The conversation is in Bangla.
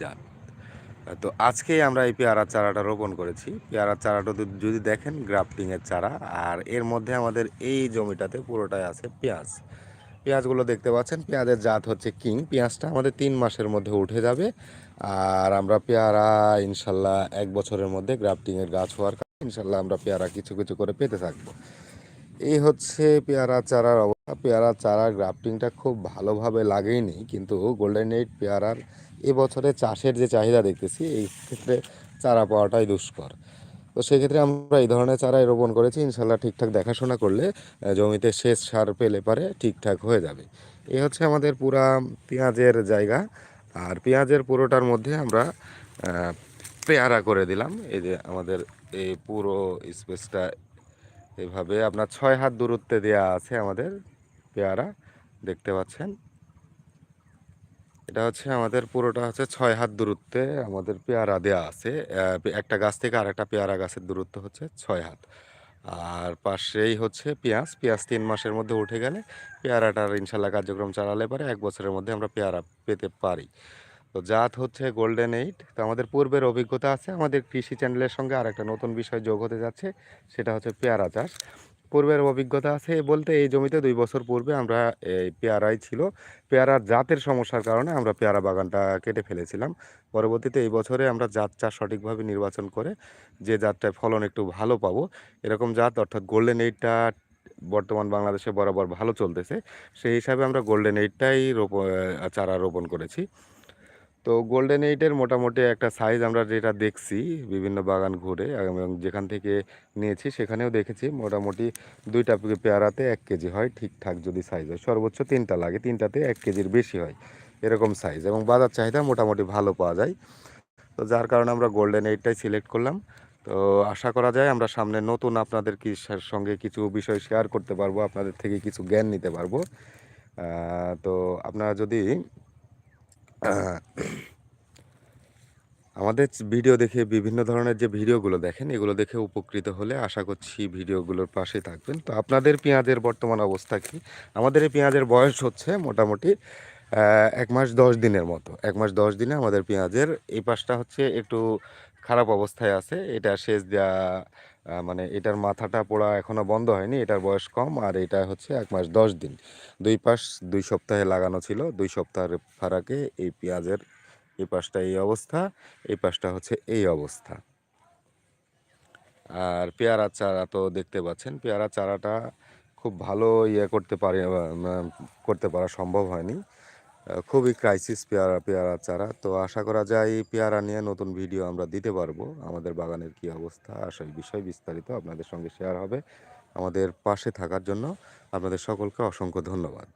যান। তো আজকেই আমরা এই পেয়ারার চারাটা রোপণ করেছি। পেয়ারার চারাটা যদি দেখেন গ্রাফটিংয়ের চারা আর এর মধ্যে আমাদের এই জমিটাতে পুরোটাই আছে পেঁয়াজ। পেঁয়াজগুলো দেখতে পাচ্ছেন পেঁয়াজের জাত হচ্ছে কিং। পেঁয়াজটা আমাদের তিন মাসের মধ্যে উঠে যাবে। আর আমরা পেয়ারা ইনশাল্লাহ এক বছরের মধ্যে গ্রাফটিংয়ের গাছ হওয়ার কারণে ইনশাল্লাহ আমরা পেয়ারা কিছু, কিছু করে পেতে থাকব। এই হচ্ছে পেয়ারা চারার অবস্থা। পেয়ারা চারা গ্রাফটিংটা খুব ভালোভাবে লাগেইনি কিন্তু গোল্ডেন এইট পেয়ারার এবছরে চাষের যে চাহিদা দেখতেছি, এই ক্ষেত্রে চারা পাওয়াটাই দুষ্কর। তো সেক্ষেত্রে আমরা এই ধরনের চারাই রোপণ করেছি। ইনশাল্লাহ ঠিকঠাক দেখাশোনা করলে জমিতে সেচ সার পেলে পারে ঠিকঠাক হয়ে যাবে। এই হচ্ছে আমাদের পুরা পেঁয়াজের জায়গা। আর পেঁয়াজের পুরোটার মধ্যে আমরা পেয়ারা করে দিলাম। এই যে আমাদের এই পুরো স্পেসটা এভাবে আপনার ছয় হাত দূরত্বে দেয়া আছে আমাদের পেয়ারা, দেখতে পাচ্ছেন। এটা হচ্ছে আমাদের পুরোটা হচ্ছে ছয় হাত দূরত্বে আমাদের পেয়ারা দেয়া আছে। একটা গাছ থেকে আরেকটা পেয়ারা গাছের দূরত্ব হচ্ছে ছয় হাত। আর পাশেই হচ্ছে পেঁয়াজ। পেঁয়াজ তিন মাসের মধ্যে উঠে গেলে পেয়ারাটার ইনশাল্লাহ কার্যক্রম চালালে পারে এক বছরের মধ্যে আমরা পেয়ারা পেতে পারি। তো জাত হচ্ছে গোল্ডেন এইট। তো আমাদের পূর্বের অভিজ্ঞতা আছে। আমাদের কৃষি চ্যানেলের সঙ্গে আর একটা নতুন বিষয় যোগ হতে যাচ্ছে। সেটা হচ্ছে পেয়ারা চাষ। পূর্বের অভিজ্ঞতা আছে বলতে এই জমিতে দুই বছর পূর্বে আমরা এই পেয়ারাই ছিল। পেয়ারার জাতের সমস্যার কারণে আমরা পেয়ারা বাগানটা কেটে ফেলেছিলাম। পরবর্তীতে এই বছরে আমরা জাত চাষ সঠিকভাবে নির্বাচন করে যে জাতটায় ফলন একটু ভালো পাবো, এরকম জাত অর্থাৎ গোল্ডেন এইটটা বর্তমান বাংলাদেশে বরাবর ভালো চলতেছে। সেই হিসাবে আমরা গোল্ডেন এইটটাই রোপ চারা রোপণ করেছি। তো গোল্ডেন এইটের মোটামুটি একটা সাইজ আমরা যেটা দেখছি বিভিন্ন বাগান ঘুরে, এবং যেখান থেকে নিয়েছি সেখানেও দেখেছি মোটামুটি দুইটা পেয়ারাতে এক কেজি হয় ঠিকঠাক যদি সাইজ হয়। সর্বোচ্চ তিনটা লাগে। তিনটাতে এক কেজির বেশি হয়। এরকম সাইজ এবং বাজার চাহিদা মোটামুটি ভালো পাওয়া যায়। তো যার কারণে আমরা গোল্ডেন এইটটাই সিলেক্ট করলাম। তো আশা করা যায় আমরা সামনে নতুন আপনাদের সঙ্গে কিছু বিষয় শেয়ার করতে পারব। আপনাদের থেকে কিছু জ্ঞান নিতে পারব। তো আপনারা যদি আমাদের ভিডিও দেখে বিভিন্ন ধরনের যে ভিডিওগুলো দেখেন, এগুলো দেখে উপকৃত হলে আশা করছি ভিডিওগুলোর পাশে থাকবেন। তো আপনাদের পেঁয়াজের বর্তমান অবস্থা কি আমাদের এই পেঁয়াজের বয়স হচ্ছে মোটামুটি এক মাস ১০ দিনের মতো। এক মাস ১০ দিনে আমাদের পেঁয়াজের এই পাশটা হচ্ছে একটু খারাপ অবস্থায় আছে। এটা সেচ দেওয়া মানে এটার মাথাটা পোড়া এখনও বন্ধ হয়নি। এটার বয়স কম আর এটা হচ্ছে এক মাস ১০ দিন। দুই পাশ দুই সপ্তাহে লাগানো ছিল। দুই সপ্তাহের ফারাকে এই পেঁয়াজের এই পাশটা এই অবস্থা, এই পাশটা হচ্ছে এই অবস্থা। আর পেয়ারার চারা তো দেখতে পাচ্ছেন। পেয়ারার চারাটা খুব ভালো ইয়ে করতে পারে করতে পারা সম্ভব হয়নি। খুবই ক্রাইসিস পেয়ারা পেয়ারা চারা। তো আশা করা যায় এই পেয়ারা নিয়ে নতুন ভিডিও আমরা দিতে পারব। আমাদের বাগানের কি অবস্থা আর সেই বিষয় বিস্তারিত আপনাদের সঙ্গে শেয়ার হবে। আমাদের পাশে থাকার জন্য আপনাদের সকলকে অসংখ্য ধন্যবাদ।